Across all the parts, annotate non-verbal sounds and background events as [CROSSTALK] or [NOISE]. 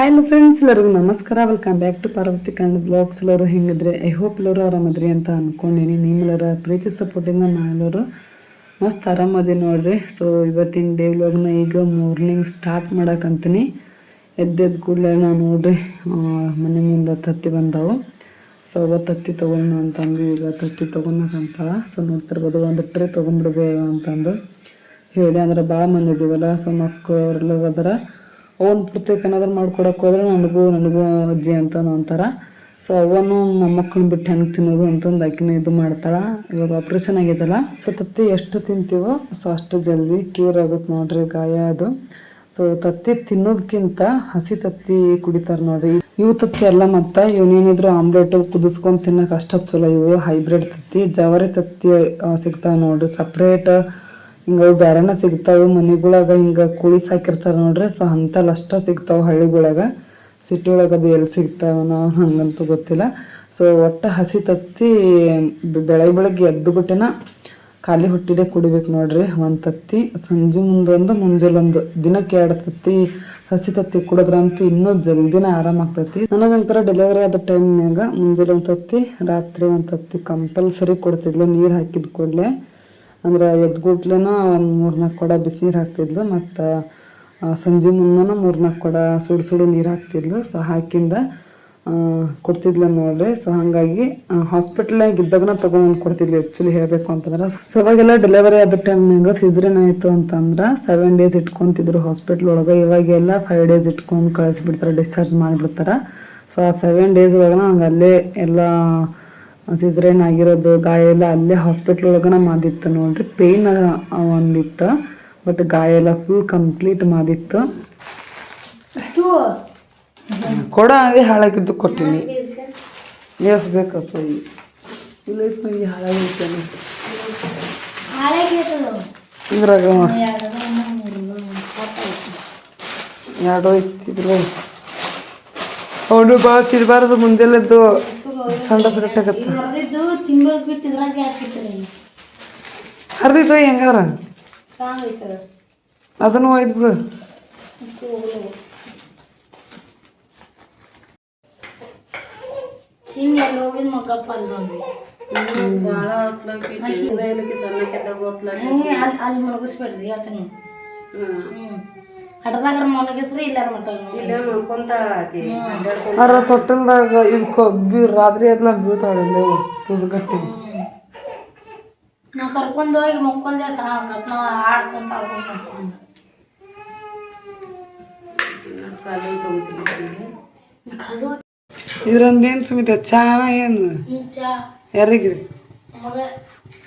Hello friends ಎಲ್ಲರಿಗೂ ನಮಸ್ಕಾರ. Welcome back to Parvati Kannada blogs ಎಲ್ಲರೂ ಹೆಂಗಿದ್ರೆ? ಐ ಹೋಪ್ ಎಲ್ಲರೂ ಆರಾಮದ್ರಿ ಅಂತ ಅನ್ಕೊಂಡೀನಿ. ನಿಮ್ಮೆಲ್ಲರ ಪ್ರೀತಿ ಸಪೋರ್ಟಿಂದ ನಾವೆಲ್ಲರೂ ಮಸ್ತ್ ಆರಾಮದಿ ನೋಡ್ರಿ. ಸೊ ಇವತ್ತಿನ ಡೇ ವ್ಲಾಗ್ನ ಈಗ ಮಾರ್ನಿಂಗ್ ಸ್ಟಾರ್ಟ್ ಮಾಡೋಕ್ಕಂತೀನಿ ಎದ್ದೆದ್ದು ಕೂಡಲೇ ನಾನು ನೋಡ್ರಿ ಮನೆ ಮುಂದೆ ತತ್ತಿ ಬಂದವು. ಸೊ ಅವತ್ತು ತತ್ತಿ ತೊಗೊಂಡು ಅಂತಂದು ಈಗ ತತ್ತಿ ತೊಗೊಳಕಂತಾಳ ಸೊ ನೋಡ್ತಿರ್ಬೋದು, ಒಂದು ಟ್ರೇ ತೊಗೊಂಡ್ಬಿಡ್ಬೇಕು ಅಂತಂದು ಹೇಳಿ. ಅಂದ್ರೆ ಭಾಳ ಮಂದಿ ಇದೀವಲ್ಲ. ಸೊ ಮಕ್ಕಳು ಅವರೆಲ್ಲರೂ ಅದರ. ಅವನ್ ಪ್ರತ್ಯೇಕ ಏನಾದ್ರು ಮಾಡ್ಕೊಡಕ್ಕೆ ಹೋದ್ರೆ ನನಗೂ ನನಗೂ ಅಜ್ಜಿ ಅಂತ ಅಂತಾರ ಸೊ ಅವನು ಮೊಮ್ಮಕ್ಕಳನ್ನ ಬಿಟ್ಟು ಹೆಂಗೆ ತಿನ್ನೋದು ಅಂತಂದು ಆಕಿನ ಇದು ಮಾಡ್ತಾಳ. ಇವಾಗ ಆಪ್ರೇಷನ್ ಆಗೈತಲ್ಲ ಸೊ ತತ್ತಿ ಎಷ್ಟು ತಿಂತೀವೋ ಸೊ ಅಷ್ಟು ಜಲ್ದಿ ಕ್ಯೂರ್ ಆಗುತ್ತೆ ನೋಡ್ರಿ ಗಾಯ ಅದು. ಸೊ ತತ್ತಿ ತಿನ್ನೋದಕ್ಕಿಂತ ಹಸಿ ತತ್ತಿ ಕುಡಿತಾರೆ ನೋಡ್ರಿ. ಇವು ತತ್ತಿ ಎಲ್ಲ ಮತ್ತ ಇವನೇನಿದ್ರು ಆಮ್ಲೆಟ್ ಕುದಿಸ್ಕೊಂಡ್ ತಿನ್ನಕ್ ಅಷ್ಟು ಚಲೋ ಇವು. ಹೈಬ್ರಿಡ್ ತತ್ತಿ, ಜವರಿ ತತ್ತಿ ಸಿಗ್ತಾವ ನೋಡ್ರಿ. ಸಪ್ರೇಟ್ ಹಿಂಗ ಅವು ಬೇರೆನ ಸಿಗ್ತಾವೆ, ಮನೆಗಳಾಗ ಹಿಂಗೆ ಕೂಳಿ ಸಾಕಿರ್ತಾರ ನೋಡ್ರಿ. ಸೊ ಅಂತಲ್ಲಿ ಅಷ್ಟ ಸಿಗ್ತಾವ ಹಳ್ಳಿಗೊಳಗ. ಸಿಟಿ ಒಳಗೆ ಅದು ಎಲ್ಲಿ ಸಿಗ್ತಾವ ನಾವು ಹಂಗಂತೂ ಗೊತ್ತಿಲ್ಲ. ಸೊ ಒಟ್ಟ ಹಸಿ ತತ್ತಿ ಬೆಳಗ್ಗೆ ಬೆಳಗ್ಗೆ ಎದ್ದು ಖಾಲಿ ಹೊಟ್ಟಿಲೆ ಕುಡಿಬೇಕು ನೋಡ್ರಿ. ಒಂದು ತತ್ತಿ, ಸಂಜೆ ಮುಂದೊಂದು ಮುಂಜಾನೊಂದು ದಿನಕ್ಕೆ ಎರಡು ತತ್ತಿ ಹಸಿ ತತ್ತಿ ಕುಡಿದ್ರಂತೂ ಇನ್ನೂ ಜಲ್ದಿನ ಆರಾಮಾಗ್ತೈತಿ ನನಗಂತರ ಡೆಲಿವರಿ ಆದ ಟೈಮ್ನಾಗ ಮುಂಜಾನೆ ಒಂದು ತತ್ತಿ, ರಾತ್ರಿ ಒಂದು ತತ್ತಿ ಕಂಪಲ್ಸರಿ ಕೊಡ್ತಿದ್ಲು, ನೀರು ಹಾಕಿದ ಕೂಡಲೇ. ಅಂದ್ರೆ ಎದ್ಗುಟ್ಲೆನ ಒಂದು ಮೂರ್ನಾಲ್ಕು ಕೊಡ ಬಿಸಿನೀರು ಹಾಕ್ತಿದ್ಲು, ಮತ್ತು ಸಂಜೆ ಮೂರು ಮೂರ್ನಾಲ್ಕು ಕೊಡ ಸುಡು ಸುಡು ನೀರು ಹಾಕ್ತಿದ್ಲು. ಸೊ ಹಾಕಿಂದ ಕೊಡ್ತಿದ್ಲ ನೋಡ್ರಿ. ಸೊ ಹಾಗಾಗಿ ಹಾಸ್ಪಿಟ್ಲಾಗ ಇದ್ದಾಗನ ತಗೊಂಡ್ ಕೊಡ್ತಿದ್ಲು ಆ್ಯಕ್ಚುಲಿ ಹೇಳಬೇಕು ಅಂತಂದ್ರೆ. ಸೊ ಅವಾಗೆಲ್ಲ ಡೆಲಿವರಿ ಆದ ಟೈಮ್ನಾಗ ಸಿಜರಿನ್ ಆಯಿತು ಅಂತಂದ್ರೆ ಸೆವೆನ್ ಡೇಸ್ ಇಟ್ಕೊಂತಿದ್ರು ಹಾಸ್ಪಿಟ್ಲ್ ಒಳಗೆ. ಇವಾಗೆಲ್ಲ ಫೈವ್ ಡೇಸ್ ಇಟ್ಕೊಂಡು ಕಳಿಸ್ಬಿಡ್ತಾರೆ ಡಿಸ್ಚಾರ್ಜ್ ಮಾಡಿಬಿಡ್ತಾರೆ. ಸೊ ಆ ಸೆವೆನ್ ಡೇಸ್ ಒಳಗೆ ನಂಗೆ ಅಲ್ಲೇ ಎಲ್ಲ ಸಿಸ್ರೇನ್ ಆಗಿರೋದು ಗಾಯ ಎಲ್ಲ ಅಲ್ಲೇ ಹಾಸ್ಪಿಟ್ಲ್ ಒಳಗನ ಮಾದಿತ್ತು ನೋಡ್ರಿ. ಪೇಯ್ನ್ ಒಂದಿತ್ತು ಬಟ್ ಗಾಯ ಎಲ್ಲ ಫುಲ್ ಕಂಪ್ಲೀಟ್ ಮಾದಿತ್ತು ಕೊಡ ಅದೇ ಹಾಳಾಗಿದ್ದು ಕೊಟ್ಟಿನಿ. ಎಸ್ ಬೇಕು ಸೊ ಇಲ್ಲ ಈ ಹಾಳಾಗೈತದು. ಇದ್ರಾಗ ಎರಡು ಇತ್ತಿದ್ರು ಅವನು ಭಾಳ ತಿರ್ಬಾರ್ದು ಮುಂಜಾನೆದ್ದು ಸಣ್ಣ ಸಗಟ್ಟಾಗತ್ತ ಇದು ಹರಿದಿದ್ದು ತಿಂಗಳಿಗೆ ಬಿಟ್ಟು ಇದ್ರಾಗ ಹಾಕಿರ್ತಾರೆ ಹರಿದಿತ್ತು ಹೆಂಗಾರ ಅದನ್ನು ಒಯ್ದು ಬಿಡು. ಅಲ್ಲಿ ಬಂದು ಅಲ್ಲಿ ಅಲ್ಲಿ ಮಲಗಿಸ್ಬೇಡ್ರಿ ಆತನು ಹ್ಞೂ ಹಡದಾಗ ಮಲಗಿಸ್ರಿ ಇಲ್ಲಾರ ಮಟ್ಟ ಅರ ತೊಟ್ಟಲ್ದಾಗ ಇದು ಕೊಬ್ಬಿ ರಾತ್ರಿ ಎದ್ಲ ಬೀಳ್ತಾಳೆ ಗಟ್ಟಿ ನಾ ಕರ್ಕೊಂಡು ಹೋಗಿ ಮಕ್ಕೊಂದೆ ಸಾಕು ನಾ ಆಡ್ಕೊಂತ ಆಡ್ಕೊಂತ ಇದ್ರಂದೇನು ಸುಮಿತ ಚಾನ ಏನು ಚಾ ಯಾರಿಗ್ರಿ ಮಗ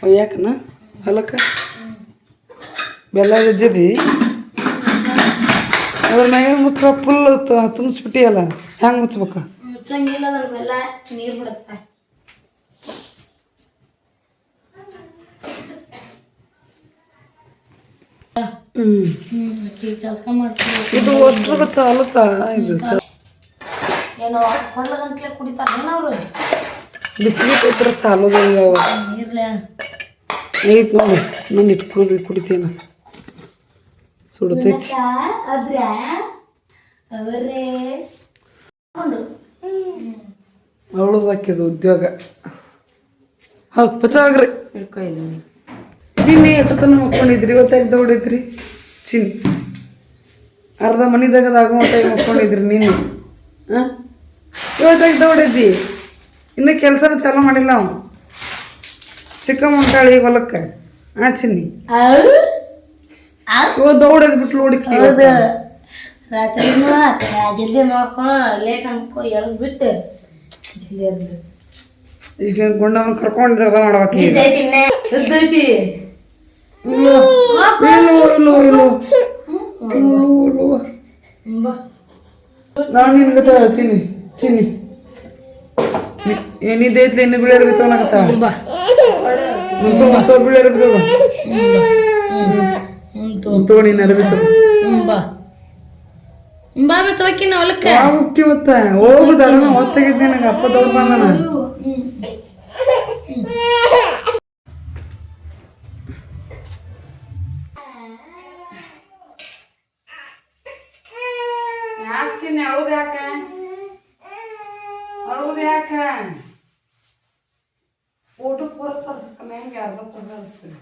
ಒಯ್ಯಾಕನ ಹೊಲಕ್ಕ ಬೆಲ್ಲ ಜಜ್ಜದಿ ಅದ್ರ ಮ್ಯಾಗ ಮುಚ್ಚ ಫುಲ್ ತುಂಬಿಸ್ಬಿಟ್ಟಿಯಲ್ಲ ಹೆಂಗೆ ಮುಚ್ಬೇಕ? ಮುಚ್ಚಂಗಿಲ್ಲ ಅದನ್ನೆಲ್ಲ ನೀರು ಬಿಡುತ್ತೆ. ಇದು ಒಟ್ರಾಗ ಚಾಲುತ್ತ ಇದು ಏನೋ ಕುಡಿತಾರೇನು ಅವರು? ಬಿಸಿಲು ಇದ್ರೆ ಸಾಲೋದಿಲ್ಲ ಐತ್ ನೋಡಿ ನಂದು ಇಟ್ಟು ಕುಡಿತೀನಿ ಕುಡಿತೀನ. ಸುಡುತ್ತೈತಿ ಅದ್ರ ಅವರೇ ಕೊಂಡು ಅವಳು ಹಾಕಿದ ಉದ್ಯೋಗ. ಹೌದು ಪಚಾಗ್ರಿ. ನಿನ್ನೆ ಎಷ್ಟೊತ್ತನ ಮಕ್ಕೊಂಡಿದ್ರಿ ಇವತ್ತಾಗ ದೌಡೈತ್ರಿ. ಚಿನ್. ಅರ್ಧ ಮನಿದಾಗ ಆಗೋ ಮಟ್ಟ ಮಕ್ಕೊಂಡಿದ್ರಿ ನಿನ್ನೆ ಹಾಂ ಇವತ್ತಾಗಿ ದೌಡೈತಿ. ಇನ್ನೂ ಕೆಲಸನ ಚಾಲೂ ಮಾಡಿಲ್ಲ ಅವನು. ಚಿಕ್ಕ ಮುಂಟಾಳಿ ಈಗ ಹೊಲಕ್ಕೆ. ಆ ಚಿನ್ನಿ. ಇವ ದೌಡದ್ ಬಿಟ್ಲು ಹುಡುಕಿ ರಾತ್ರಿನೂ ಜಲ್ದಿ ಮಾಡ್ಕೊಂಡು ಲೇಟ್ ಅನ್ಕೊ ಎಳದ್ ಬಿಟ್ಟು ಜಲ್ದಿ ಅದ್ಲು ಈಗ ಗುಂಡವನ್ ಕರ್ಕೊಂಡು ಜಗಳ ಮಾಡ್ಬೇಕು ಈಗ. ಇದ್ದೈತಿ ಇನ್ನೇ. ಇದ್ದೈತಿ ಇಲ್ಲೋ ಇಲ್ಲೋ ಇಲ್ಲೋ ಇಲ್ಲೋ ಇಲ್ಲೋ ಇಲ್ಲೋ ಬಾ ನಾನು ನಿನ್ಗೆ ಹೇಳ್ತೀನಿ. ಚಿನ್ನಿ. ಏನಿದ್ದೈತ್ಲಿ ಇನ್ನು ಬಿಳಿಯರ್ ಬಿತ್ತವನಾಗತ್ತ ಬಾ ಮುಂತು ಮತ್ತು ಬಿಳಿಯರ್ ಬಿತ್ತವ ಅರಬಿತ್ತವ ಹ್ಞೂ ಬಾ ಬಾ ಮತ್ತೆ ಹೋಗಿನ ಹೊಲಕ್ಕೆ? ಯಾವ ಹೋಗ್ತಿ ಮತ್ತ ಹೋಗುದಲ್ಲ ಹೊತ್ತಾಗಿದ್ದೆ ನಂಗೆ ಅಪ್ಪ ದೊಡ್ಡ ಬಂದನ ಯಾಕೆ ಚಿನ್ನ ಅಳುದು ಯಾಕ ಅಳುದು ಯಾಕ ಊಟಕ್ಕೆ ಪೂರ ಸರ್ಸ್ತಾನೆ ಹೆಂಗೆ ಅರ್ಧ ಪೂರ ಸರ್ಸ್ತೀನಿ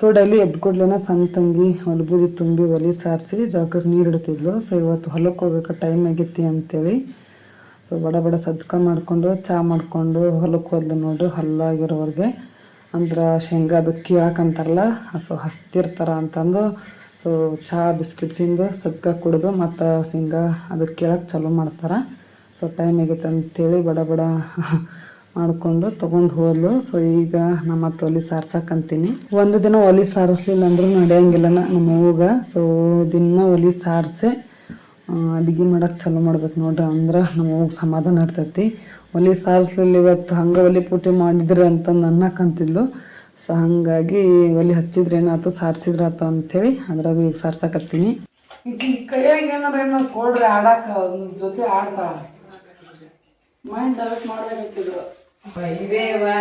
ಸೊ ಡೈಲಿ ಎದ್ದು ಕೂಡ್ಲೇನ ಸಣ್ಣ ತಂಗಿ ಹೊಲಬೂದಿ ತುಂಬಿ ಒಲಿ ಸಾರಿಸಿ ಜಳಕಕ್ಕೆ ನೀರು ಇಡ್ತಿದ್ಲು. ಸೊ ಇವತ್ತು ಹೊಲಕ್ಕೆ ಹೋಗೋಕೆ ಟೈಮ್ ಆಗೈತಿ ಅಂತೇಳಿ. ಸೊ ಬಡ ಬಡ ಸಜ್ಕ ಮಾಡಿಕೊಂಡು ಚಹಾ ಮಾಡಿಕೊಂಡು ಹೊಲಕ್ಕೆ ಹೋದ್ಲು ನೋಡ್ರಿ ಹೊಲಾಗಿರೋರಿಗೆ ಅಂದ್ರೆ ಶೇಂಗಾ ಅದು ಕೀಳಕ್ಕಂತಾರಲ್ಲ ಸೊ, ಹಸ್ತಿರ್ತಾರ ಅಂತಂದು. ಸೊ ಚಹಾ ಬಿಸ್ಕಿಟ್ ತಿಂದು ಸಜ್ಕ ಕುಡಿದು ಮತ್ತು ಶೇಂಗಾ ಅದು ಕೇಳಕ್ಕೆ ಚಾಲೂ ಮಾಡ್ತಾರೆ. ಸೊ ಟೈಮ್ ಆಗೈತೆ ಅಂತೇಳಿ ಬಡ ಬಡ ಮಾಡಿಕೊಂಡು ತಗೊಂಡು ಹೋದ್ಲು. ಸೊ ಈಗ ನಮ್ಮ ಮತ್ತೆ ಒಲಿ ಸಾರ್ಸಕ್ಕಂತೀನಿ ಒಂದು ದಿನ ಒಲಿ ಸಾರಿಸ್ಲಿಲ್ಲ ಅಂದ್ರೂ ನಡೆಯಂಗಿಲ್ಲ ನಮ್ಮ ಅವ್ವಗ. ಸೊ ದಿನ ಒಲಿ ಸಾರಿಸಿ ಅಡುಗೆ ಮಾಡೋಕೆ ಚಾಲೂ ಮಾಡ್ಬೇಕು ನೋಡ್ರಿ ಅಂದ್ರೆ ನಮ್ಮ ಅವ್ಗೆ ಸಮಾಧಾನ ಇರ್ತೈತಿ. ಒಲಿ ಸಾರಿಸ್ಲಿಲ್ಲ ಇವತ್ತು ಹಂಗೆ ಒಲಿ ಪೂಟಿ ಮಾಡಿದ್ರಿ ಅಂತಂದು ಅನ್ನಕ್ಕಂತಿದ್ಲು ಸೊ ಹಾಗಾಗಿ ಒಲಿ ಹಚ್ಚಿದ್ರೆ ಏನಾಯ್ತು ಸಾರಿಸಿದ್ರಾತು ಅಂಥೇಳಿ ಅದ್ರಾಗ ಈಗ ಸಾರ್ಸಕತ್ತೀನಿ. ಈ ಕೈಯಾಗ ಏನಾರ ಏನಾರು ಕೊಡ್ರಿ ಆಡಾಕ ಜೊತೆ ಆಡ್ತಾ ಮೈಂಡ್ ಡೈವರ್ಟ್ ಮಾಡ್ಬೇಕಿದ್ರು ఇవేవా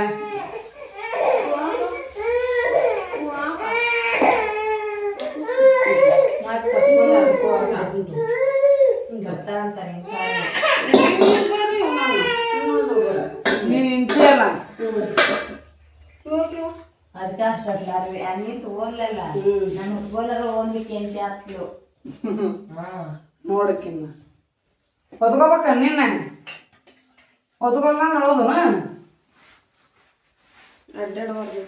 నేను ఇంట్లో అది కాస్త అవి అన్ని తోళ్ళల. నన్ను తోళ్ళలో ఉంది కింద అట్లు మూడు కింద. ఒదుకోబక్క నిన్న. ఒదుకోలే నడవదు ಹೇಳೋದು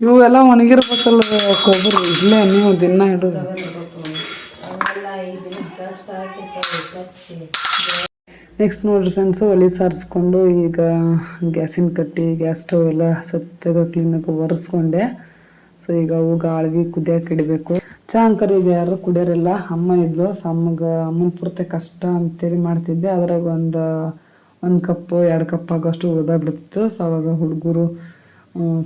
ಇವೆಲ್ಲ ಒಣಗಿರ್ಬೇಕಲ್ಲ ಕೊಬ್ಬರಿ, ಇಲ್ಲೇ ನೀವು ದಿನ ಇಡೋದು. ನೆಕ್ಸ್ಟ್ ನೋಡ್ರಿ ಫ್ರೆಂಡ್ಸು ಒಲೆ ಸಾರಿಸ್ಕೊಂಡು ಈಗ ಗ್ಯಾಸಿನ ಕಟ್ಟಿ, ಗ್ಯಾಸ್ ಸ್ಟವ್ ಎಲ್ಲ ಸ್ವಚ್ಛಗ ಕ್ಲೀನಾಗಿ ಒರೆಸ್ಕೊಂಡೆ. ಸೊ ಈಗ ಅವು ಗಾಳ್ವಿ ಕುದಿಯಕ್ಕೆ ಇಡಬೇಕು. ಚಾ ಅಂಕರ್ ಈಗ ಯಾರು ಕುಡಿಯೋರಿಲ್ಲ. ಅಮ್ಮ ಇದ್ಲು. ಅಮ್ಮಗೆ ಅಮ್ಮನ ಪೂರ್ತಿ ಕಷ್ಟ ಅಂತೇಳಿ ಮಾಡ್ತಿದ್ದೆ. ಅದ್ರಾಗ ಒಂದು ಒಂದು ಕಪ್, ಎರಡು ಕಪ್ ಆಗೋಷ್ಟು ಉಳ್ದ ಬಿಡ್ತಿತ್ತು. ಸೊ ಅವಾಗ ಹುಡುಗರು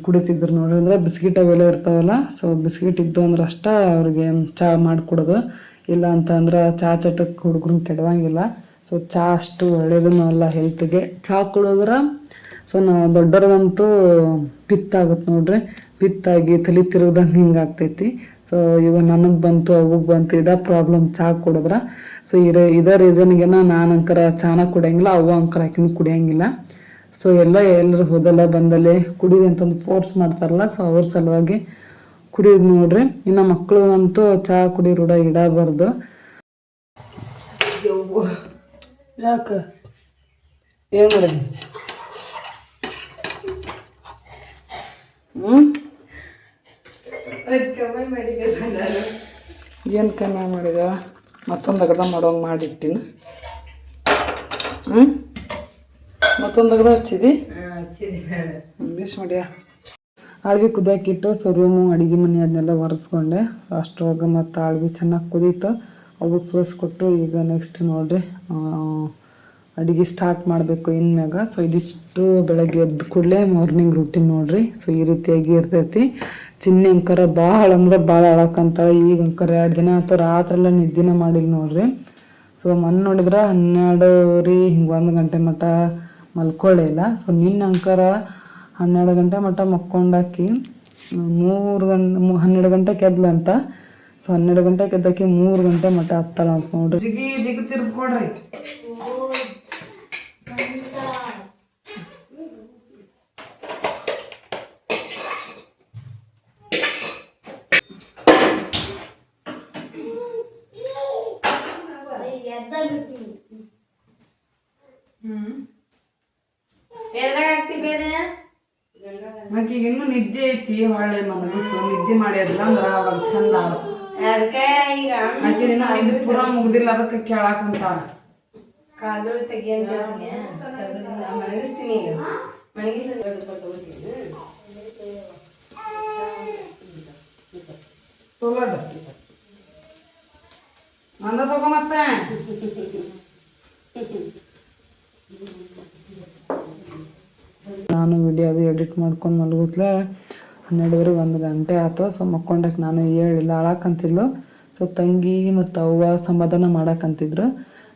ಕುಡಿತಿದ್ರು ನೋಡ್ರಿ. ಅಂದ್ರೆ ಬಿಸ್ಕಿಟ್ ಅವೆಲ್ಲ ಇರ್ತಾವಲ್ಲ, ಸೊ ಬಿಸ್ಕಿಟ್ ಇದ್ದು ಅಂದ್ರೆ ಅಷ್ಟೇ ಅವ್ರಿಗೆ ಚಹಾ ಮಾಡಿಕೊಡೋದು ಇಲ್ಲ ಅಂತ ಅಂದ್ರೆ ಚಹಾ ಚಟಕ್ಕೆ ಹುಡುಗರು ಕೆಡವಂಗಿಲ್ಲ. ಸೊ ಚಹಾ ಅಷ್ಟು ಒಳ್ಳೇದು ಅಲ್ಲ ಹೆಲ್ತ್ಗೆ ಚಹಾ ಕುಡಿದ್ರೆ, ಸೊ ನಾವು ದೊಡ್ಡವ್ರಿಗಂತೂ ಪಿತ್ತಾಗುತ್ತೆ ನೋಡ್ರಿ. ಪಿತ್ತಾಗಿ ತಲೆ ತಿರುಗ್ದಂಗೆ ಹಿಂಗೆ ಆಗ್ತೈತಿ. ಸೊ ಇವಾಗ ನನಗೆ ಬಂತು ಅವಾಗ ಬಂತು, ಇದ ಪ್ರಾಬ್ಲಮ್ ಚಹಾ ಕುಡಿದ್ರೆ. ಸೊ ಇದೇ ಇದೇ ರೀಸನ್ಗೆನ ನಾನು ಅಂಕರ ಚಾನ ಕುಡಿಯಂಗಿಲ್ಲ, ಅವ್ವ ಅಂಕರ ಆಕಿನೂ ಕುಡಿಯಂಗಿಲ್ಲ. ಸೊ ಎಲ್ಲ ಎಲ್ಲರೂ ಹೋದಲ್ಲ ಬಂದಲ್ಲೇ ಕುಡೀರಿ ಫೋರ್ಸ್ ಮಾಡ್ತಾರಲ್ಲ ಸೊ ಅವ್ರ ಸಲುವಾಗಿ ಕುಡಿಯೋದು ನೋಡ್ರಿ. ಇನ್ನು ಮಕ್ಕಳಿಗಂತೂ ಚಹಾ ಕುಡಿ ರೂಢ ಇಡಬಾರ್ದು. ಯಾಕೆ? ಏನು ಮಾಡಿದ್ವಿ ಹ್ಞೂ ಏನು ಕಮ್ಮಿ ಮಾಡಿದ? ಮತ್ತೊಂದು ಅಗದ ಮಾಡೋಂಗೆ ಮಾಡಿಟ್ಟಿನ. ಹ್ಞೂ ಮತ್ತೊಂದು ಅಗದ ಹಚ್ಚಿದಿ? ಬಿಸ್ ಮಾಡ್ಯ? ಆಳ್ವಿ ಕುದಿಯಾಕಿಟ್ಟು ಸೊ ರೂಮು ಅಡುಗೆ ಮನೆ ಅದನ್ನೆಲ್ಲ ಒರೆಸ್ಕೊಂಡೆ. ಅಷ್ಟರೊಳಗೆ ಮತ್ತು ಆಳ್ವಿ ಚೆನ್ನಾಗಿ ಕುದೀತು. ಅವಕ್ಕೆ ಸೋಸ್ಕೊಟ್ಟು ಈಗ ನೆಕ್ಸ್ಟ್ ನೋಡ್ರಿ ಅಡುಗೆ ಸ್ಟಾರ್ಟ್ ಮಾಡಬೇಕು ಇನ್ಮ್ಯಾಗ. ಸೊ ಇದಿಷ್ಟು ಬೆಳಗ್ಗೆ ಎದ್ದ ಕೂಡಲೇ ಮಾರ್ನಿಂಗ್ ರೂಟೀನ್ ನೋಡ್ರಿ. ಸೊ ಈ ರೀತಿಯಾಗಿ ಇರ್ತೈತಿ. ಚಿನ್ನೆ ಅಂಕರ ಭಾಳ ಅಂದ್ರೆ ಭಾಳ ಅಳಕಂತಾಳೆ ಈಗ ಅಂಕರ ಎರಡು ದಿನ ಅಥವಾ ರಾತ್ರೆಲ್ಲ ನಿದ್ದಿನ ಮಾಡಿಲ್ಲ ನೋಡ್ರಿ. ಸೊ ಮೊನ್ನೆ ನೋಡಿದ್ರೆ ಹನ್ನೆರಡುವರೆ ಹಿಂಗೆ ಒಂದು ಗಂಟೆ ಮಟ್ಟ ಮಲ್ಕೊಳ್ಳೇ ಇಲ್ಲ. ಸೊ ನಿನ್ನ ಅಂಕರ ಹನ್ನೆರಡು ಗಂಟೆ ಮಟ್ಟ ಮಕ್ಕೊಂಡಾಕಿ ಮೂರು ಗಂಟೆ ಹನ್ನೆರಡು ಗಂಟೆ ಎದ್ಲಂತ ಸೊ ಹನ್ನೆರಡು ಗಂಟೆ ಕೆದ್ದಾಕಿ ಮೂರು ಗಂಟೆ ಮಟ್ಟ ಹತ್ತಾಳ ಅಂತ ನೋಡ್ರಿ. ಜಿಗಿ ಜಿಗಿ ಕೊಡ್ರಿ ಆಕಿಗೆ ಇನ್ನು ನಿದ್ದೆ ಐತಿ ಹೊಳ್ಳೆ ಮನಗಸು ನಿದ್ದೆ ಮಾಡಿ ಅಂದ್ರ ಅವಾಗ ಚಂದ ಅದಕ್ಕೆ ಈಗ ಆಕೆ ದಿನ ನಿದ್ದೆ ಪೂರ ಮುಗ್ದಿಲ್ಲ ಅದಕ್ಕೆ ಕೇಳಾಕ ಅಂತ ತೆಗಿಯಂತ ತೆಗಿಯ ಮನಗಿಸ್ತೀನಿ ಈಗ. ಮನೆಗೆ ತಗೋತೀನಿ ತಗೊಳ್ಳ ಮತ್ತೆ ನಾನು ವಿಡಿಯೋ ಅದು ಎಡಿಟ್ ಮಾಡ್ಕೊಂಡು ಮಲಗುತ್ತಲೇ ಹನ್ನೆರಡುವರೆ ಒಂದು ಗಂಟೆ ಆಯ್ತು. ಸೊ ಮಕ್ಕೊಂಡಕ್ಕೆ ನಾನು ಹೇಳಿಲ್ಲ ಅಳಾಕಂತಿಲ್ಲ ಸೊ ತಂಗಿ ಮತ್ತು ಅವ್ವ ಸಮಾಧಾನ ಮಾಡಕ್ಕಂತಿದ್ರು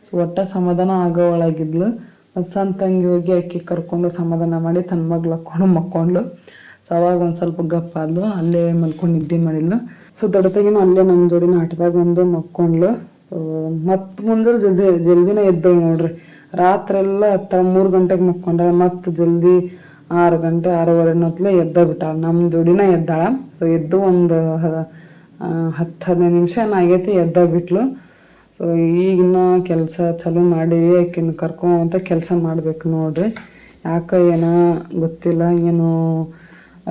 ಸೊ ಒಟ್ಟ ಸಮಾಧಾನ ಆಗೋ ಒಳಗಿದ್ಲು. ಮತ್ತು ಸಣ್ಣ ತಂಗಿ ಹೋಗಿ ಅಕ್ಕಿ ಕರ್ಕೊಂಡು ಸಮಾಧಾನ ಮಾಡಿ ತನ್ನ ಮಗ್ಳು ಹಾಕ್ಕೊಂಡು ಮಕ್ಕೊಂಡ್ಲು ಸೊ ಅವಾಗ ಒಂದು ಸ್ವಲ್ಪ ಗಪ್ಪ ಆದ್ಲು. ಅಲ್ಲೇ ಮಲ್ಕೊಂಡು ನಿದ್ದೆ ಮಾಡಿದ್ಲು ಸೊ ದೊಡ್ಡತಾಗಿನೂ ಅಲ್ಲೇ ನಮ್ಮ ಜೋಡಿನ ಆಟದಾಗ ಒಂದು ಮಕ್ಕೊಂಡ್ಲು ಸೊ ಮತ್ತು ಮುಂಜಾನೆ ಜಲ್ದಿ, ಜಲ್ದಿನೇ ಎದ್ದಳು ನೋಡ್ರಿ. ರಾತ್ರೆಲ್ಲ ಹತ್ತರ, ಮೂರು ಗಂಟೆಗೆ ಮಕ್ಕೊಂಡಾಳ. ಮತ್ತು ಜಲ್ದಿ ಆರು ಗಂಟೆ, ಆರೂವರೆ ನೊತ್ಲೆ ಎದ್ದ ಬಿಟ್ಟಾಳ. ನಮ್ಮ ಜೋಡಿನ ಎದ್ದಾಳ. ಸೊ ಎದ್ದು ಒಂದು ಹತ್ತು, ಹದಿನೈದು ನಿಮಿಷ ಆಗೈತಿ ಎದ್ದ ಬಿಟ್ಲು. ಸೊ ಈಗಿನ ಕೆಲಸ ಚಾಲೂ ಮಾಡೀವಿ. ಆಕಿನ ಕರ್ಕೊಂತ ಕೆಲಸ ಮಾಡಬೇಕು ನೋಡ್ರಿ. ಯಾಕೆ ಏನೋ ಗೊತ್ತಿಲ್ಲ. ಏನು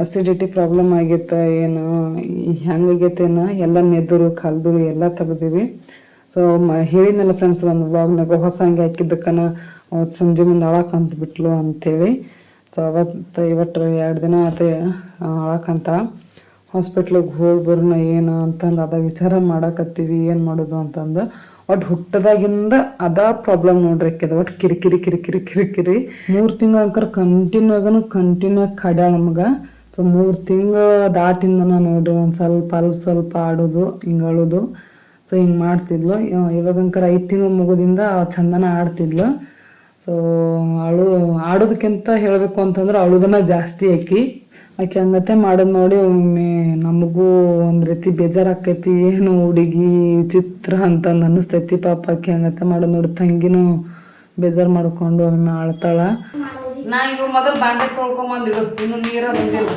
ಅಸಿಡಿಟಿ ಪ್ರಾಬ್ಲಮ್ ಆಗೈತೆ ಏನು ಹೆಂಗಾಗೈತೇನೋ ಎಲ್ಲ ನೆದರು ಕಲ್ದುಳು ಎಲ್ಲ ತೆಗ್ದೀವಿ. ಸೊ ಮ, ಹೇಳಿದ್ನಲ್ಲ ಫ್ರೆಂಡ್ಸ್ ಒಂದು ನಗ ಹೊಸ ಹಂಗೆ ಹಾಕಿದ್ದಕ್ಕನ ಅವತ್ತು ಸಂಜೆ ಮುಂದೆ ಅಳಕಂತ ಬಿಟ್ಲು ಅಂತೇಳಿ. ಸೊ ಅವತ್ತು ಇವತ್ತು ಎರಡು ದಿನ ಅದೇ ಅಳಕಂತ ಹಾಸ್ಪಿಟ್ಲಿಗೆ ಹೋಗಿ ಬರೋಣ ಏನು ಅಂತಂದು ಅದ ವಿಚಾರ ಮಾಡಕತ್ತೀವಿ, ಏನು ಮಾಡೋದು ಅಂತಂದು. ಒಟ್ಟು ಹುಟ್ಟದಾಗಿಂದ ಅದ ಪ್ರಾಬ್ಲಮ್ ನೋಡ್ರಿ ಆಕೆದ ಒಟ್ಟು ಕಿರಿಕಿರಿ ಕಿರಿಕಿರಿ ಕಿರಿಕಿರಿ ಮೂರು ತಿಂಗಳ ಅಂಕರ್ ಕಂಟಿನ್ಯೂ ಆಗನು ಕಂಟಿನ್ಯೂ ಕಡ್ಯಾಳ ನಮ್ಗೆ. ಸೊ ಮೂರು ತಿಂಗಳ ದಾಟಿಂದನ ನೋಡ್ರಿ ಒಂದು ಸ್ವಲ್ಪ ಅಲ್ಪ ಸ್ವಲ್ಪ ಆಡೋದು, ಹಿಂಗೆ ಸೊ ಹಿಂಗೆ ಮಾಡ್ತಿದ್ಲು. ಇವ- ಇವಾಗಂಕರ ಐದು ತಿಂಗಳು ಮಗುದಿಂದ ಚಂದನ ಆಡ್ತಿದ್ಲು. ಸೊ ಅಳು ಆಡೋದಕ್ಕಿಂತ ಹೇಳಬೇಕು ಅಂತಂದ್ರೆ ಅಳುದನ್ನ ಜಾಸ್ತಿ ಆಕಿ. ಆಕೆ ಹಂಗತೆ ಮಾಡೋದು ನೋಡಿ ಒಮ್ಮೆ ನಮಗೂ ಒಂದು ರೀತಿ ಬೇಜಾರಾಕೈತಿ ಏನು ಹುಡುಗಿ ವಿಚಿತ್ರ ಅಂತಂದು ಅನ್ನಿಸ್ತೈತಿ. ಪಾಪ ಆಕೆ ಹಂಗತೆ ಮಾಡೋದು ನೋಡಿ ತಂಗಿನೂ ಬೇಜಾರು ಮಾಡ್ಕೊಂಡು ಒಮ್ಮೆ ಆಳ್ತಾಳ. ನಾ ಈಗ ಮೊದಲು ಬಾಂಡೆ ತೊಳ್ಕೊಂಬಂದಿಡು ಇನ್ನು ನೀರ ಬಂದಿಲ್ಲ.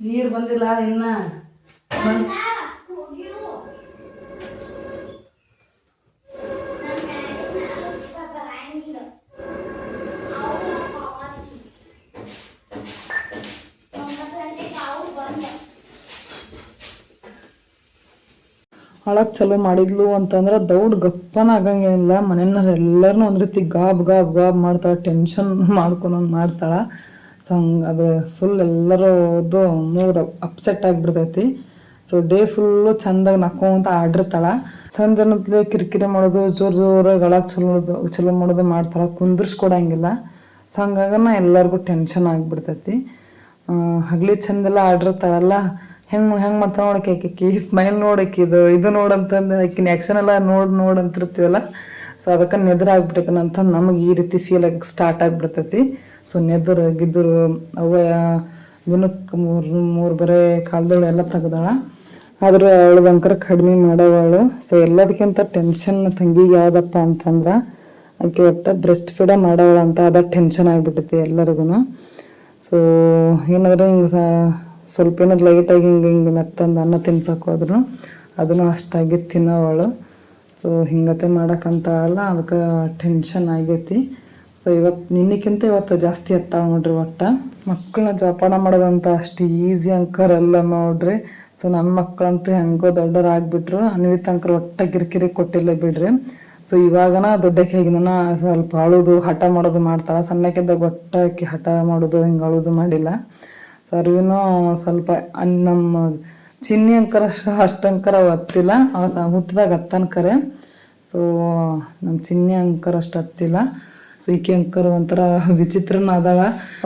ನೀರು ಬಂದಿಲ್ಲ ಇನ್ನ. ಅಳಕ್ಕೆ ಅಳಕ್ ಚಲೋ ಮಾಡಿದ್ಲು ಅಂತಂದ್ರೆ ದೌಡ್ ಗಪ್ಪನ ಆಗಂಗಿಲ್ಲ. ಮನೆಯವ್ರು ಒಂದು ಒಂದ್ ರೀತಿ ಗಾಬ್ ಗಾಬ್ ಗಾಬ್ ಮಾಡ್ತಾಳ ಟೆನ್ಷನ್ ಮಾಡ್ಕೊಂಡ್ ಮಾಡ್ತಾಳ. ಸೊ ಹಂಗೆ ಅದು ಫುಲ್ ಎಲ್ಲರದು ಮೂರು ಅಪ್ಸೆಟ್ ಆಗಿಬಿಡ್ತೈತಿ. ಸೊ ಡೇ ಫುಲ್ಲು ಚಂದಾಗಿ ನಕ್ಕೊಂತ ಆಡಿರ್ತಾಳ. ಸಂಜೆ ಕಿರಿಕಿರಿ ಮಾಡೋದು, ಜೋರು ಜೋರಾಗಿ ಗಳಕ್ ಚಲೋದು ಚಲೋ ಮಾಡೋದು ಮಾಡ್ತಾಳ, ಕುಂದ್ರಿಸ್ಕೊಡಂಗಿಲ್ಲ. ಸೊ ಹಂಗಾಗನ ಎಲ್ಲರಿಗೂ ಟೆನ್ಷನ್ ಆಗಿಬಿಡ್ತೈತಿ. ಹಗ್ಲಿ ಚಂದೆಲ್ಲ ಆಡಿರ್ತಾಳಲ್ಲ, ಹೆಂಗೆ ಹೆಂಗೆ ಮಾಡ್ತಾಳೆ ನೋಡಕ್ಕೆ ಆಕೆ, ಆಕಿ ಸ್ಮೈಲ್ ನೋಡಕ್ಕೆ ಇದು ಇದು ನೋಡಂತಂದು ಆಕಿನ ಆ್ಯಕ್ಷನ್ ಎಲ್ಲ ನೋಡಿ ನೋಡಿ ಅಂತಿರ್ತೀವಲ್ಲ. ಸೊ ಅದಕ್ಕೆ ನೆದ್ರ ಅಂತ ನಮಗೆ ಈ ರೀತಿ ಫೀಲ್ ಆಗಕ್ಕೆ ಸ್ಟಾರ್ಟ್ ಆಗಿಬಿಡ್ತೈತಿ. ಸೊ ನೆದ್ರ ಗಿದ್ದರು ಅವ ದಿನಕ್ಕೆ ಮೂರು ಮೂರು ಬರೇ ಕಾಲ್ದಳು ಎಲ್ಲ ತೆಗ್ದಾಳ. ಆದ್ರೆ ಅವಳದಂಕರ ಕಡಿಮೆ ಮಾಡೋವಳು ಸೊ ಎಲ್ಲದಕ್ಕಿಂತ ಟೆನ್ಷನ್ ತಂಗಿಗೆ ಯಾವುದಪ್ಪ ಅಂತಂದ್ರೆ, ಆಕೆ ಒಟ್ಟು ಬ್ರೆಸ್ಟ್ ಫೀಡ ಮಾಡೋವಳು ಅಂತ ಅದ ಟೆನ್ಷನ್ ಆಗಿಬಿಟ್ಟೈತಿ ಎಲ್ಲರಿಗೂ ಸೊ ಏನಾದರೂ ಹಿಂಗೆ ಸ, ಸ್ವಲ್ಪ ಏನಾದ್ರು ಲೈಟಾಗಿ ಹಿಂಗೆ ಹಿಂಗೆ ಮೆತ್ತಂದು ಅನ್ನ ತಿನ್ಸಕ್ಕೆ ಹೋದ್ರು, ಅದನ್ನು ಅಷ್ಟಾಗಿ ತಿನ್ನೋವಳು ಸೊ ಹಿಂಗತೆ ಮಾಡಕ್ಕಂತಾಳಲ್ಲ ಅದಕ್ಕೆ ಟೆನ್ಷನ್ ಆಗೈತಿ. ಸೊ ಇವತ್ತು ನಿನ್ನಕ್ಕಿಂತ ಇವತ್ತು ಜಾಸ್ತಿ ಎತ್ತಾಳ ನೋಡ್ರಿ ಒಟ್ಟು. ಮಕ್ಕಳನ್ನ ಜೋಪಾನ ಮಾಡೋದಂತ ಅಷ್ಟು ಈಸಿ ಅಂಕರಲ್ಲ ನೋಡ್ರಿ. ಸೊ ನನ್ನ ಮಕ್ಕಳಂತೂ ಹೆಂಗೋ ದೊಡ್ಡರಾಗ್ಬಿಟ್ರು. ಅನ್ವಿತ್ ಅಂಕರ್ ಒಟ್ಟ ಕಿರಿಕಿರಿ ಕೊಟ್ಟಿಲ್ಲ ಬಿಡ್ರಿ. ಸೊ ಇವಾಗನ ದೊಡ್ಡಕ್ಕೆ ಹೇಗಿನ ಸ್ವಲ್ಪ ಅಳೋದು, ಹಠ ಮಾಡೋದು ಮಾಡ್ತಾಳೆ. ಸಣ್ಣಕ್ಕಿದ್ದಾಗ ಗೊಟ್ಟಕ್ಕೆ ಹಠ ಮಾಡೋದು, ಹಿಂಗೆ ಅಳೋದು ಮಾಡಿಲ್ಲ. ಸೊ ಅರ್ವಿನೂ ಸ್ವಲ್ಪ ನಮ್ಮ ಚಿನ್ನಿ ಅಂಕರ ಅಷ್ಟು ಅಷ್ಟಂಕರ ಒತ್ತಿಲ್ಲ ಅವ ಹುಟ್ಟಿದಾಗ ಹತ್ತನ್ಕರೆ ಸೊ ನಮ್ಮ ಚಿನ್ನಿ ಅಂಕರ್ ಅಷ್ಟು ಹತ್ತಿಲ್ಲ ಸೊ ಈಕೆ ಅಂಕರ್ ಒಂಥರ ವಿಚಿತ್ರನ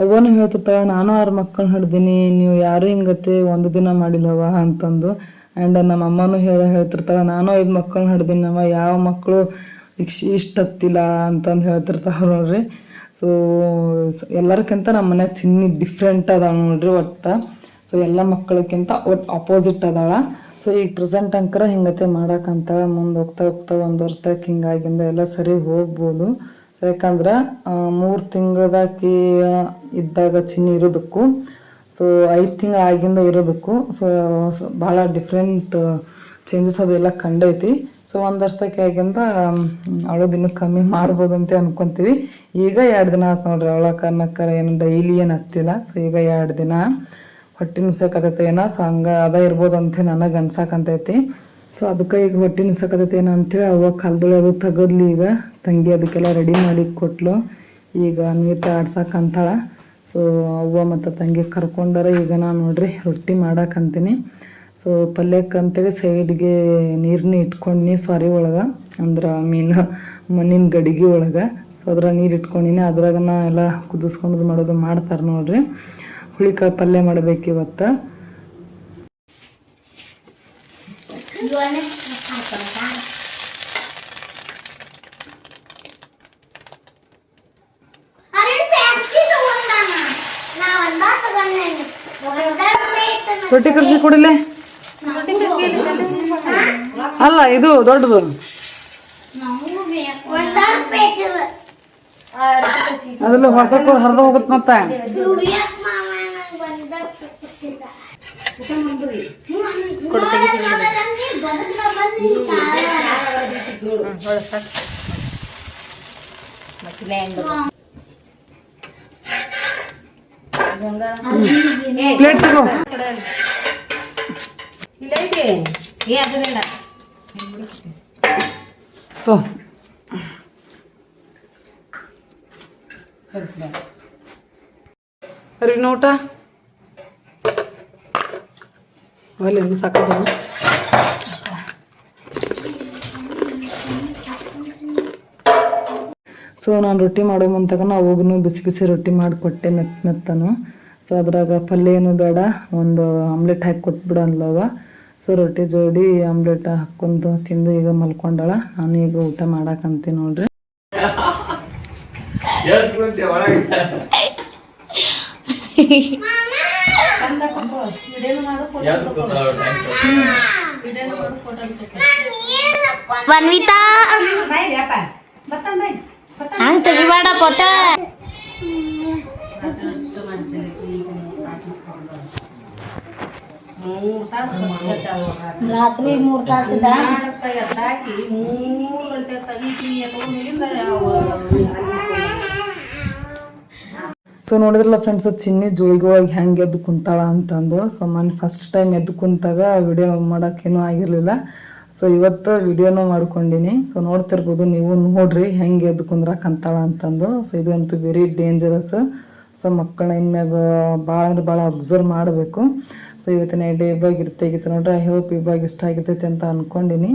ಅವನು ಹೇಳ್ತಿರ್ತಾಳ, ನಾನು ಆರು ಮಕ್ಕಳನ್ನ ಹಿಡ್ದೀನಿ, ನೀವು ಯಾರು ಹಿಂಗತ್ತೆ? ಒಂದು ದಿನ ಮಾಡಿಲ್ಲವ ಅಂತಂದು. ಆ್ಯಂಡ್ ನಮ್ಮ ಅಮ್ಮನೂ ಹೇಳ ಹೇಳ್ತಿರ್ತಾಳೆ, ನಾನು ಐದು ಮಕ್ಕಳನ್ನ ಹಿಡ್ದೀನಿ ನಮ್ಮ ಯಾವ ಮಕ್ಕಳು ಇಷ್ಟು ಹತ್ತಿಲ್ಲ ಅಂತಂದು ಹೇಳ್ತಿರ್ತಾವ ನೋಡ್ರಿ. ಸೊ ಎಲ್ಲರಿಗಿಂತ ನಮ್ಮ ಮನ್ಯಾಗ ಚಿನ್ನಿ ಡಿಫ್ರೆಂಟ್ ಅದಾವೆ ನೋಡ್ರಿ ಒಟ್ಟು. ಸೊ ಎಲ್ಲ ಮಕ್ಕಳಕ್ಕಿಂತ ಒಟ್ಟು ಅಪೋಸಿಟ್ ಅದಾಳ. ಸೊ ಈಗ ಪ್ರೆಸೆಂಟ್ ಅಂಕರ ಹಿಂಗತೆ ಮಾಡಕ್ಕಂತ ಮುಂದೆ ಹೋಗ್ತಾ ಹೋಗ್ತಾ ಒಂದು ವರ್ಷದಾಗ ಹಿಂಗಾಗಿಂದ ಎಲ್ಲ ಸರಿ ಹೋಗ್ಬೋದು. ಸೊ ಯಾಕಂದ್ರೆ ಮೂರು ತಿಂಗಳದಾಕಿ ಇದ್ದಾಗ ಚಿನ್ನಿ ಇರೋದಕ್ಕೂ ಸೊ ಐದು ತಿಂಗಳ ಆಗಿಂದ ಇರೋದಕ್ಕೂ ಸೊ, ಭಾಳ ಡಿಫ್ರೆಂಟ್ ಚೇಂಜಸ್ ಅದೆಲ್ಲ ಕಂಡೈತಿ. ಸೊ ಒಂದು ವರ್ಷಕ್ಕೆ ಆಗಿಂದ ದಿನ ಕಮ್ಮಿ ಮಾಡ್ಬೋದು ಅಂತ ಅನ್ಕೊಂತೀವಿ. ಈಗ ಎರಡು ದಿನ ಆಯ್ತು ನೋಡ್ರಿ ಅವಳ ಕನ್ನಕ್ಕರ ಏನು ಡೈಲಿ ಏನು ಹತ್ತಿಲ್ಲ. ಸೊ ಈಗ ಎರಡು ದಿನ. ಹೊಟ್ಟೆ ನುಸಕತೈತೆ ಏನೋ? ಸೊ ಹಂಗೆ ಅದ ಇರ್ಬೋದು ಅಂತ ನನಗೆ ಅನ್ಸಕಂತೈತಿ ಸೊ ಅದಕ್ಕೆ ಈಗ ಹೊಟ್ಟೆ ನುಸಕತೈತೆ ಏನೋ ಅಂತೇಳಿ ಅವ ಕಲ್ದಳು ಅದು ತೆಗದ್ಲಿ ಈಗ. ತಂಗಿ ಅದಕ್ಕೆಲ್ಲ ರೆಡಿ ಮಾಡಿ ಕೊಟ್ಲು. ಈಗ ಅನ್ವಿತ ಆಡ್ಸಕ್ಕೆ ಅಂತಾಳ ಸೊ ಅವ್ವ ಮತ್ತು ತಂಗಿ ಕರ್ಕೊಂಡಾರ. ಈಗ ನಾನು ನೋಡ್ರಿ ರೊಟ್ಟಿ ಮಾಡಕ್ಕಂತೀನಿ ಸೊ ಪಲ್ಯಕ್ಕೆ ಅಂತೇಳಿ ಸೈಡ್ಗೆ ನೀರನ್ನ ಇಟ್ಕೊಂಡಿನಿ ಸ್ವಾರಿ ಒಳಗೆ. ಅಂದ್ರೆ ಮೀನು ಮಣ್ಣಿನ ಗಡಿಗೆ ಒಳಗೆ. ಸೊ ಅದ್ರಾಗ ನೀರು ಇಟ್ಕೊಂಡಿನಿ. ಅದ್ರಾಗನ ಎಲ್ಲ ಕುದಿಸ್ಕೊಂಡು ಮಾಡೋದು ಮಾಡ್ತಾರೆ ನೋಡ್ರಿ. ಹುಳಿಕಾಳು ಪಲ್ಯ ಮಾಡಬೇಕು ಇವತ್ತು. ರೊಟ್ಟಿ ಕರ್ಸಿ ಕೊಡಿಲೆ. ಅಲ್ಲ ಇದು ದೊಡ್ಡದು. ಅದ್ರಲ್ಲಿ ಹೊಸ ಹರಿದು ಹೋಗುತ್ತೆ ಮತ್ತೆ. ಪ್ಲೇಟ್ ತಗೋ ಏ ಅದು ಬೇಡ ತೋ ಅರಿವಿನ ಊಟ ಇನ್ನು ಸಾಕದ ಸೊ ನಾನು ರೊಟ್ಟಿ ಮಾಡೋ ಮುಂತಾಗ ಅವಾಗೂ ಬಿಸಿ ಬಿಸಿ ರೊಟ್ಟಿ ಮಾಡಿಕೊಟ್ಟೆ ಮೆತ್ತ ಮೆತ್ತನು. ಸೊ ಅದ್ರಾಗ ಪಲ್ಯ ಏನು ಬೇಡ ಒಂದು ಆಮ್ಲೆಟ್ ಹಾಕಿ ಕೊಟ್ಬಿಡಲ್ಲವ ಅಂದ್ಲವ ಸೊ ರೊಟ್ಟಿ ಜೋಡಿ ಆಮ್ಲೆಟ್ ಹಾಕ್ಕೊಂಡು ತಿಂದು ಈಗ ಮಲ್ಕೊಂಡಳ. ನಾನು ಈಗ ಊಟ ಮಾಡಾಕಂತೀನಿ ನೋಡ್ರಿ. [LAUGHS] ವನ್ವಿತಾ? ಹಂಗ್ ತೆಗಿಬೇಡ ಫೋಟೋ ರಾತ್ರಿ. ಮೂರ್ ತಾಸಿದ ಸೊ ನೋಡಿದ್ರಲ್ಲ ಫ್ರೆಂಡ್ಸ್ ಚಿನ್ನಿ ಜೋಳಿಗೊಳಗೆ ಹೆಂಗೆ ಎದ್ದು ಕುಂತಾಳ ಅಂತಂದು. ಸೊ ಮೊನ್ನೆ ಫಸ್ಟ್ ಟೈಮ್ ಎದ್ದು ಕುಂತಾಗ ವಿಡಿಯೋ ಮಾಡೋಕ್ಕೇನು ಆಗಿರಲಿಲ್ಲ. ಸೊ ಇವತ್ತು ವಿಡಿಯೋನೂ ಮಾಡ್ಕೊಂಡಿನಿ. ಸೊ ನೋಡ್ತಿರ್ಬೋದು ನೀವು ನೋಡ್ರಿ ಹೆಂಗೆ ಎದ್ದು ಕುಂದ್ರಾಕ ಅಂತಾಳ ಅಂತಂದು. ಸೊ ಇದಂತೂ ವೆರಿ ಡೇಂಜರಸ್ ಸೊ ಮಕ್ಕಳನ್ನ ಇನ್ಮ್ಯಾಗ ಭಾಳ ಅಂದ್ರೆ ಭಾಳ ಅಬ್ಸರ್ವ್ ಮಾಡಬೇಕು. ಸೊ ಇವತ್ತಿನ ಡೇ ಇವಾಗ ಇರ್ತೈತೆ ನೋಡ್ರಿ. ಐ ಹೋಪ್ ಇವಾಗ ಇಷ್ಟ ಆಗಿರ್ತೈತಿ ಅಂತ ಅನ್ಕೊಂಡಿನಿ.